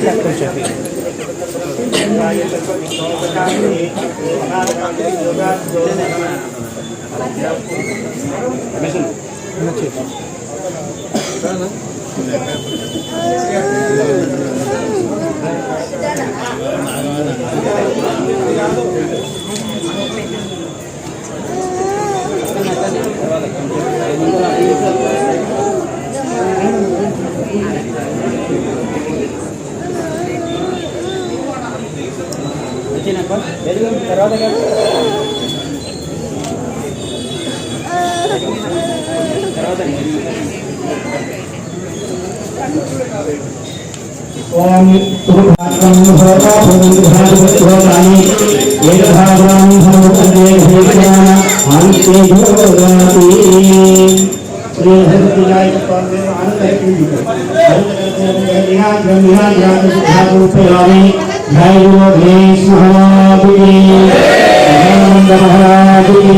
Captain Sheffield. Thank you. వచ్చినాక ఎదిగిన తర్వాత తర్వాత ओम तुभ्रात्रं भवता भवन्धानि एकभावान् भवन्ते भूतान् अन्ते भवति श्रीहरि विनायक पांडे आनंद है कि आनंद करते हैं ब्रह्मा ब्रह्मा ज्ञान सुधा रूप रामी जय गुरु भीष्म महाराज की जय नंद महाराज की